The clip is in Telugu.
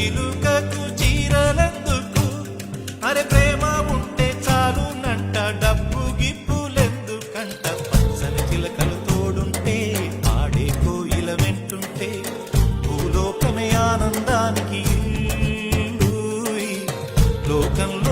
చిలుకకు చీరలందుకు? అరే ప్రేమ ఉంటే చాలు నంట డబ్బు గిప్పులెందుకంట? పచ్చని చిలకలు తోడుంటే ఆడే కోయిల వెంటుంటే భూలోకమే ఆనందానికి లోకంలో